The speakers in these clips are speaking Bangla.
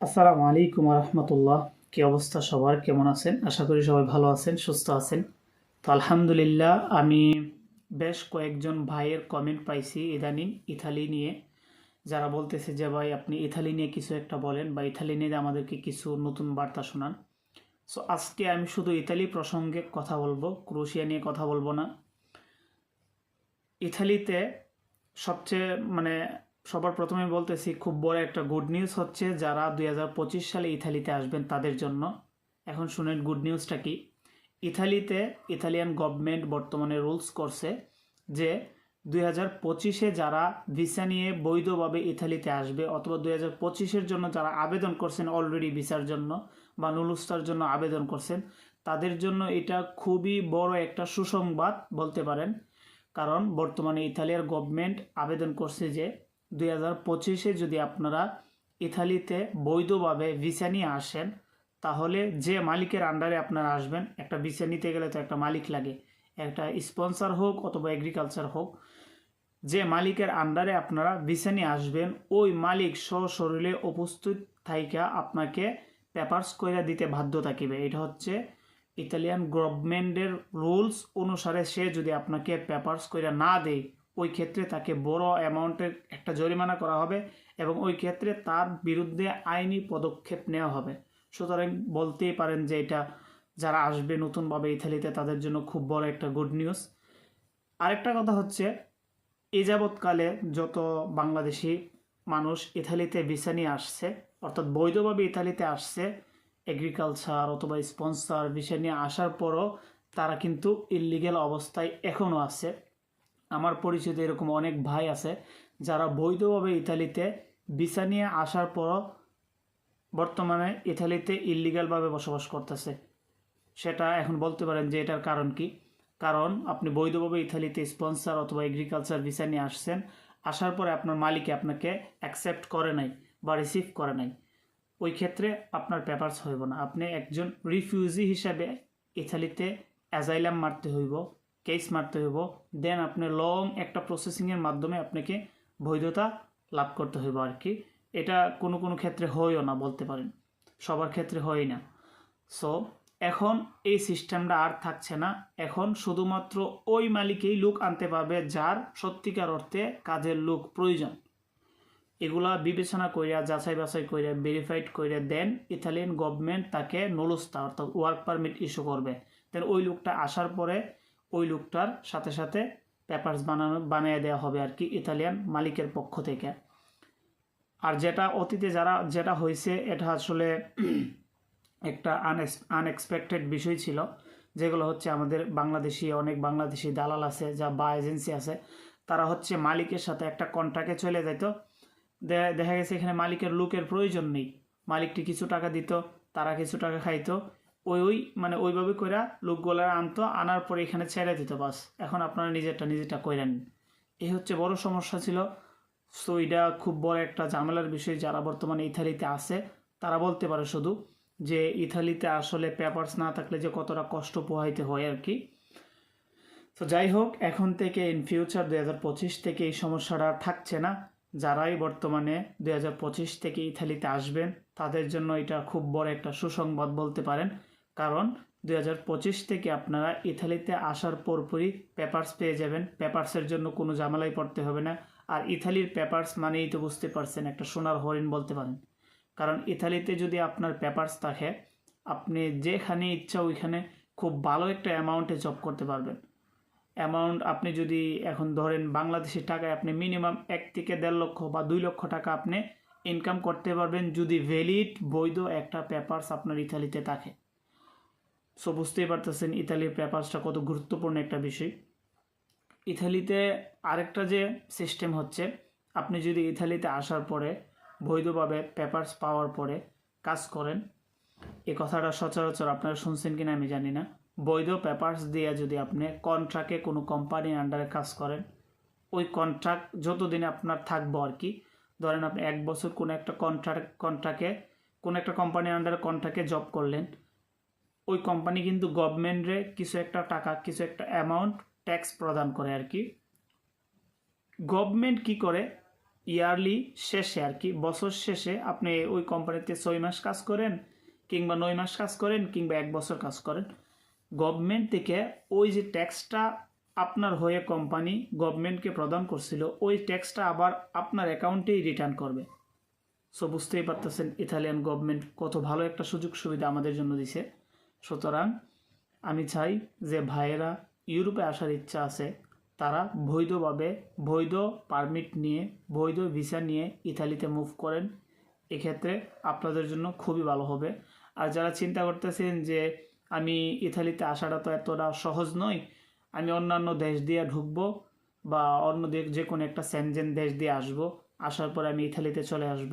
আসসালামু আলাইকুম রহমতুল্লাহ কি অবস্থা সবার? কেমন আছেন? আশা করি সবাই ভালো আছেন, সুস্থ আছেন। তো আলহামদুলিল্লাহ, আমি বেশ কয়েকজন ভাইয়ের কমেন্ট পাইছি ইদানিং ইথালি নিয়ে। যারা বলতেছে যে, ভাই, আপনি ইথালি নিয়ে কিছু একটা বলেন বা ইথালি নিয়ে আমাদেরকে কিছু নতুন বার্তা শোনান। সো আজকে আমি শুধু ইতালি প্রসঙ্গে কথা বলব, ক্রোশিয়া নিয়ে কথা বলব না। ইতালিতে সবচেয়ে মানে সবার প্রথমে বলতেছি, খুব বড় একটা গুড নিউজ হচ্ছে যারা দুই হাজার পঁচিশ সালে ইতালিতে আসবেন তাদের জন্য। এখন শুনেন গুড নিউজটা কি? ইতালিতে ইতালিয়ান গভর্নমেন্ট বর্তমানে রুলস করছে যে দুই হাজার পঁচিশে যারা ভিসা নিয়ে বৈধভাবে ইতালিতে আসবে অথবা দুই হাজার পঁচিশের জন্য যারা আবেদন করছেন অলরেডি ভিসার জন্য বা নুলুস্তার জন্য আবেদন করছেন, তাদের জন্য এটা খুবই বড় একটা সুসংবাদ বলতে পারেন। কারণ বর্তমানে ইতালিয়ার গভর্নমেন্ট আবেদন করছে যে দুই হাজার পঁচিশে যদি আপনারা ইতালিতে বৈধভাবে ভিসা নিয়ে আসেন, তাহলে যে মালিকের আন্ডারে আপনারা আসবেন, একটা ভিসা নিতে গেলে তো একটা মালিক লাগে। একটা স্পন্সর হোক অথবা এগ্রিকালচার হোক, যে মালিকের আন্ডারে আপনারা ভিসা নিয়ে আসবেন, ওই মালিক সশরীরে উপস্থিত থাইকা আপনাকে পেপারস কইরা দিতে বাধ্য থাকিবে। এটা হচ্ছে ইতালিয়ান গভর্নমেন্টের রুলস অনুসারে সে যদি আপনাকে পেপারস কইরা না দেয় ওই ক্ষেত্রে তাকে বড় অ্যামাউন্টের একটা জরিমানা করা হবে এবং ওই ক্ষেত্রে তার বিরুদ্ধে আইনি পদক্ষেপ নেওয়া হবে। সুতরাং বলতেই পারেন যে এটা যারা আসবে নতুনভাবে ইতালিতে, তাদের জন্য খুব বড় একটা গুড নিউজ আরেকটা কথা হচ্ছে, এ যাবৎকালে যত বাংলাদেশি মানুষ ইতালিতে ভিসা নিয়ে আসছে, অর্থাৎ বৈধভাবে ইতালিতে আসছে এগ্রিকালচার অথবা স্পন্সর ভিসা নিয়ে আসার পরও তারা কিন্তু ইলিগেল অবস্থায় এখনও আছে। আমার পরিচিত এরকম অনেক ভাই আছে, যারা বৈধভাবে ইতালিতে ভিসা নিয়ে আসার পরও বর্তমানে ইতালিতে ইলিগালভাবে বসবাস করতেছে। সেটা এখন বলতে পারেন যে এটার কারণ কি? কারণ আপনি বৈধভাবে ইতালিতে স্পন্সর অথবা এগ্রিকালচার ভিসা নিয়ে আসছেন, আসার পরে আপনার মালিকে আপনাকে অ্যাকসেপ্ট করে নাই বা রিসিভ করে নাই। ওই ক্ষেত্রে আপনার পেপারস হইব না। আপনি একজন রিফিউজি হিসাবে ইতালিতে অ্যাজাইলাম মারতে হইব। কেস মারতে হইব। দেন আপনি লং একটা প্রসেসিংয়ের মাধ্যমে আপনাকে বৈধতা লাভ করতে হইব আর কি। এটা কোনো কোনো ক্ষেত্রে হয়ও না, বলতে পারেন। সবার ক্ষেত্রে হয় না। সো এখন এই সিস্টেমটা আর থাকছে না। এখন শুধুমাত্র ওই মালিকেই লোক আনতে পারবে যার সত্যিকার অর্থে কাজের লোক প্রয়োজন। এগুলা বিবেচনা কইরা, যাচাই বাছাই কইরা ভেরিফাইড কইরা দেন ইতালিয়ান গভর্নমেন্ট তাকে নলস্তা, অর্থাৎ ওয়ার্ক পারমিট ইস্যু করবে। দেন ওই লোকটা আসার পরে ওই লোকটার সাথে সাথে পেপারস বানানো, বানিয়ে দেওয়া হবে আর কি ইতালিয়ান মালিকের পক্ষ থেকে। আর যেটা অতীতে যারা, যেটা হয়েছে, এটা আসলে একটা আনএক্সপেক্টেড বিষয় ছিল, যেগুলো হচ্ছে আমাদের বাংলাদেশি, অনেক বাংলাদেশি দালাল আছে, যা বা এজেন্সি আছে, তারা হচ্ছে মালিকের সাথে একটা কন্ট্রাক্টে চলে যেত দেখা গেছে এখানে মালিকের লোকের প্রয়োজন নেই। মালিকটি কিছু টাকা দিত, তারা কিছু টাকা খাইতো ওই ওই মানে ওইভাবে কইরা লোকগুলার আনতো, আনার পরে এখানে ছেড়ে দিত বাস। এখন আপনারা নিজেরটা নিজেরটা কইরা নিন। এই হচ্ছে বড় সমস্যা ছিল। সো এটা খুব বড় একটা ঝামেলার বিষয় যারা বর্তমানে ইথালিতে আছে, তারা বলতে পারে শুধু যে ইথালিতে আসলে পেপারস না থাকলে যে কতটা কষ্ট পোহাইতে হয় আর কি। তো যাই হোক, এখন থেকে ইন ফিউচার দুই হাজার পঁচিশ থেকে এই সমস্যাটা থাকছে না। যারাই বর্তমানে দুই হাজার পঁচিশ থেকে ইথালিতে আসবেন, তাদের জন্য এটা খুব বড় একটা সুসংবাদ বলতে পারেন। কারণ দুই হাজার পঁচিশ থেকে আপনারা ইথালিতে আসার পরপরই পেপার্স পেয়ে যাবেন। পেপার্সের জন্য কোনো ঝামেলাই পড়তে হবে না। আর ইথালির পেপার্স মানেই তো বুঝতে পারছেন, একটা সোনার হরিণ বলতে পারেন। কারণ ইতালিতে যদি আপনার পেপার্স থাকে, আপনি যেখানে ইচ্ছা ওইখানে খুব ভালো একটা অ্যামাউন্টে জব করতে পারবেন। অ্যামাউন্ট আপনি যদি এখন ধরেন বাংলাদেশি টাকায় আপনি মিনিমাম এক থেকে দেড় লক্ষ বা দুই লক্ষ টাকা আপনি ইনকাম করতে পারবেন যদি ভ্যালিড বৈধ একটা পেপার্স আপনার ইতালিতে থাকে। সো বুঝতেই পারতেছেন, ইতালির পেপার্সটা কত গুরুত্বপূর্ণ একটা বিষয়। ইতালিতে আরেকটা যে সিস্টেম হচ্ছে, আপনি যদি ইতালিতে আসার পরে বৈধভাবে পেপার্স পাওয়ার পরে কাজ করেন, এ কথাটা সচরাচর আপনারা শুনছেন কিনা আমি জানি না। বৈধ পেপার্স দিয়ে যদি আপনি কন্ট্রাক্টে কোনো কোম্পানির আন্ডারে কাজ করেন, ওই কন্ট্রাক্ট যতদিনে আপনার থাকব আর কি, ধরেন আপনি এক বছর কোনো একটা কন্ট্রাক্ট কন্ট্রাক্টে কোনো একটা কোম্পানির আন্ডারে কন্ট্রাক্টে জব করলেন ওই কোম্পানি কিন্তু গভর্নমেন্টে কিছু একটা টাকা, কিছু একটা অ্যামাউন্ট ট্যাক্স প্রদান করে আর কি। গভর্নমেন্ট কি করে? ইয়ারলি শেষে আর কি, বছর শেষে আপনি ওই কোম্পানিতে ছয় মাস কাজ করেন কিংবা নয় মাস কাজ করেন কিংবা এক বছর কাজ করেন। গভর্নমেন্ট থেকে ওই যে ট্যাক্সটা আপনার হয়ে কোম্পানি গভর্নমেন্টকে প্রদান করছিল, ওই ট্যাক্সটা আবার আপনার অ্যাকাউন্টেই রিটার্ন করবে। সো বুঝতেই পারতেছেন ইতালিয়ান গভর্নমেন্ট কত ভালো একটা সুযোগ সুবিধা আমাদের জন্য দিছে। সুতরাং আমি চাই যে ভাইয়েরা ইউরোপে আসার ইচ্ছা আছে, তারা বৈধভাবে বৈধ পারমিট নিয়ে, বৈধ ভিসা নিয়ে ইতালিতে মুভ করেন। এক্ষেত্রে আপনাদের জন্য খুবই ভালো হবে। আর যারা চিন্তা করতেছেন যে আমি ইতালিতে আসাটা তো এতটা সহজ নয়, আমি অন্যান্য দেশ দিয়ে ঢুকবো বা অন্য দেশ যে কোনো একটা স্যানজেন দেশ দিয়ে আসব, আসার পরে আমি ইতালিতে চলে আসব,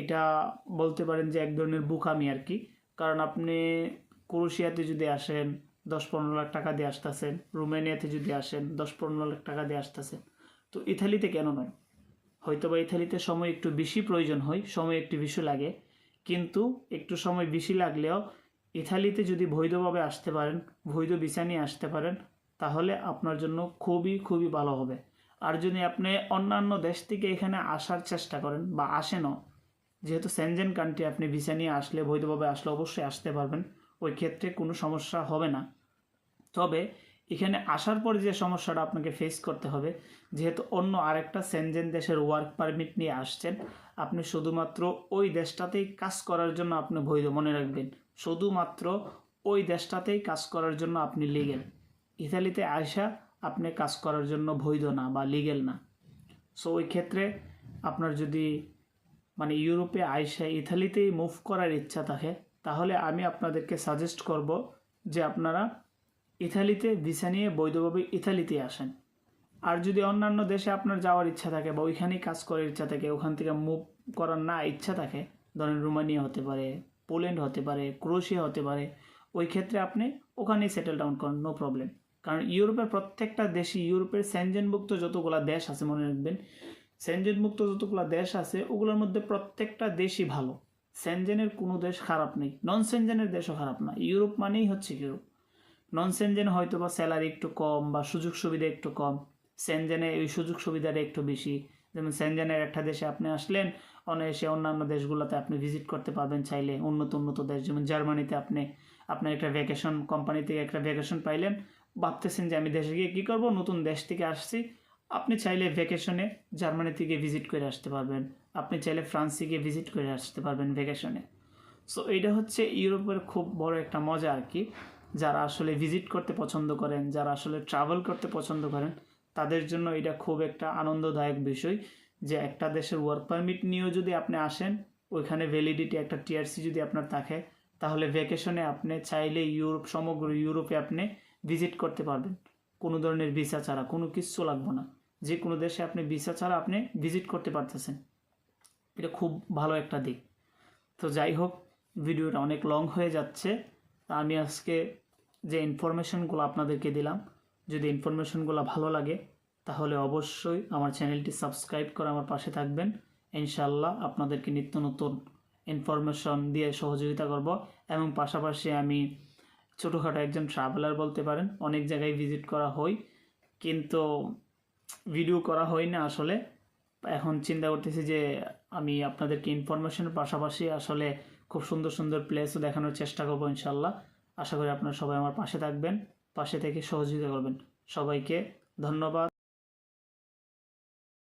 এটা বলতে পারেন যে এক ধরনের বুকামি আর কি। কারণ আপনি ক্রোশিয়াতে যদি আসেন দশ পনেরো লাখ টাকা দিয়ে আসতেছেন, রোমানিয়াতে যদি আসেন দশ পনেরো লাখ টাকা দিয়ে আসতেছেন, তো ইতালিতে কেন নয়? হয়তো বা ইতালিতে সময় একটু বেশি প্রয়োজন হয়, সময় একটু বেশি লাগে, কিন্তু একটু সময় বেশি লাগলেও ইতালিতে যদি বৈধভাবে আসতে পারেন, বৈধ ভিসা নিয়ে আসতে পারেন, তাহলে আপনার জন্য খুবই খুবই ভালো হবে। আর যদি আপনি অন্যান্য দেশ থেকে এখানে আসার চেষ্টা করেন বা আসেনও, যেহেতু সেনজেন কান্ট্রি আপনি ভিসা নিয়ে আসলে, বৈধভাবে আসলে অবশ্যই আসতে পারবেন ওই ক্ষেত্রে কোনো সমস্যা হবে না। তবে এখানে আসার পরে যে সমস্যাটা আপনাকে ফেস করতে হবে, যেহেতু অন্য আরেকটা সেনজেন দেশের ওয়ার্ক পারমিট নিয়ে আসছেন, আপনি শুধুমাত্র ওই দেশটাতেই কাজ করার জন্য আপনি বৈধ মনে রাখবেন। শুধুমাত্র ওই দেশটাতেই কাজ করার জন্য আপনি লিগেল ইতালিতে আসা আপনি কাজ করার জন্য বৈধ না বা লিগেল না। সো ওই ক্ষেত্রে আপনার যদি মানে ইউরোপে আইসা ইতালিতেই মুভ করার ইচ্ছা থাকে তাহলে আমি আপনাদেরকে সাজেস্ট করব যে আপনারা ইতালিতে ভিসা নিয়ে বৈধভাবে ইতালিতে আসেন। আর যদি অন্যান্য দেশে আপনার যাওয়ার ইচ্ছা থাকে বা ওইখানেই কাজ করার ইচ্ছা থাকে, ওখান থেকে মুভ করার না ইচ্ছা থাকে, ধরেন রোমানিয়া হতে পারে, পোল্যান্ড হতে পারে ক্রোশিয়া হতে পারে, ওই ক্ষেত্রে আপনি ওখানেই সেটেল ডাউন করেন নো প্রবলেম কারণ ইউরোপের প্রত্যেকটা দেশই, ইউরোপের স্যানজেনভুক্ত যতগুলো দেশ আছে, মনে রাখবেন স্যানজেনভুক্ত যতগুলো দেশ আছে, ওগুলোর মধ্যে প্রত্যেকটা দেশই ভালো। স্যানজেনের কোনো দেশ খারাপ নেই। নন সেনজেনের দেশও খারাপ না। ইউরোপ মানেই হচ্ছে ইউরোপ? নন সেনজেন হয়তো বা স্যালারি একটু কম বা সুযোগ সুবিধা একটু কম। সেনজেনে এই সুযোগ সুবিধাটা একটু বেশি। যেমন সেনজেনের একটা দেশে আপনি আসলেন, অনায়াসে অন্যান্য দেশগুলোতে আপনি ভিজিট করতে পারবেন চাইলে। উন্নত উন্নত দেশ। যেমন জার্মানিতে আপনি, আপনার একটা ভ্যাকেশন কোম্পানি থেকে একটা ভ্যাকেশন পাইলেন। ভাবতেছেন যে আমি দেশে গিয়ে কী করব? নতুন দেশ থেকে আসছি। আপনি চাইলে ভ্যাকেশনে জার্মানি থেকে ভিজিট করে আসতে পারবেন। আপনি চাইলে ফ্রান্সে গিয়ে ভিজিট করে আসতে পারবেন ভ্যাকেশনে। সো এইটা হচ্ছে ইউরোপের খুব বড় একটা মজা আর কি। যারা আসলে ভিজিট করতে পছন্দ করেন, যারা আসলে ট্রাভেল করতে পছন্দ করেন, তাদের জন্য এটা খুব একটা আনন্দদায়ক বিষয় যে একটা দেশের ওয়ার্ক পারমিট নিয়েও যদি আপনি আসেন, ওইখানে ভ্যালিডিটি একটা টিআরসি যদি আপনার থাকে, তাহলে ভ্যাকেশনে আপনি চাইলে ইউরোপ, সমগ্র ইউরোপে আপনি ভিজিট করতে পারবেন। কোনো ধরনের ভিসা ছাড়া কোনো কিচ্ছু লাগবে না। যে কোনো দেশে আপনি ভিসা ছাড়া আপনি ভিজিট করতে পারতেছেন। এটা খুব ভালো একটা দিক। তো যাই হোক, ভিডিওটা অনেক লং হয়ে যাচ্ছে। আমি আজকে যে ইনফরমেশনগুলো আপনাদেরকে দিলাম, যদি ইনফরমেশনগুলো ভালো লাগে, তাহলে অবশ্যই আমার চ্যানেলটি সাবস্ক্রাইব করে আমার পাশে থাকবেন। ইনশাল্লাহ আপনাদেরকে নিত্য নতুন ইনফরমেশন দিয়ে সহযোগিতা করব। এবং পাশাপাশি আমি ছোটোখাটো একজন ট্রাভেলার বলতে পারেন, অনেক জায়গায় ভিজিট করা হয়, কিন্তু ভিডিও করা হয় না আসলে। এখন চিন্তা করতেছি যে আমি আপনাদেরকে ইনফরমেশনের পাশাপাশি আসলে খুব সুন্দর সুন্দর প্লেসও দেখানোর চেষ্টা করব ইনশাল্লাহ আশা করি আপনারা সবাই আমার পাশে থাকবেন, পাশে থেকে সহযোগিতা করবেন। সবাইকে ধন্যবাদ।